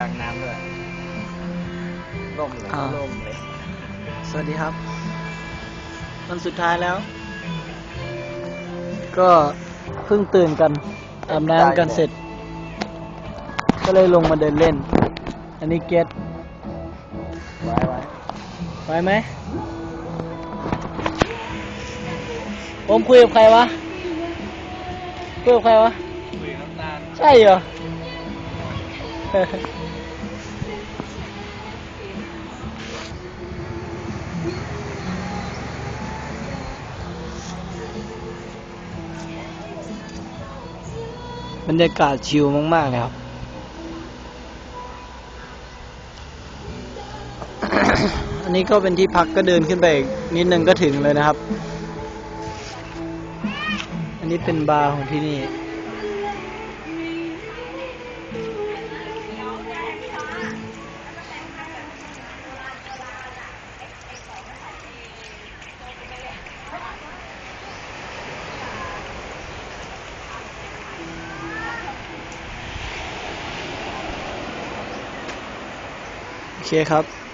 กลางน้ำด้วยล่มเลยอ่า ล่มเลย สวัสดีครับ วันสุดท้ายแล้ว ก็เพิ่งตื่นกันอาบน้ำกันเสร็จ ก็เลยลงมาเดินเล่น อันนี้เกตไว้ไว้ไว้ไหมผมคุยกับใครวะคุยกับใครวะ คุยน้ำตาลใช่เหรอ บรรยากาศชิลมากๆเลยครับ อันนี้ก็เป็นที่พักก็เดินขึ้นไปอีกนิดนึงก็ถึงเลยนะครับ อันนี้เป็นบาร์ของที่นี่ โอเคครับ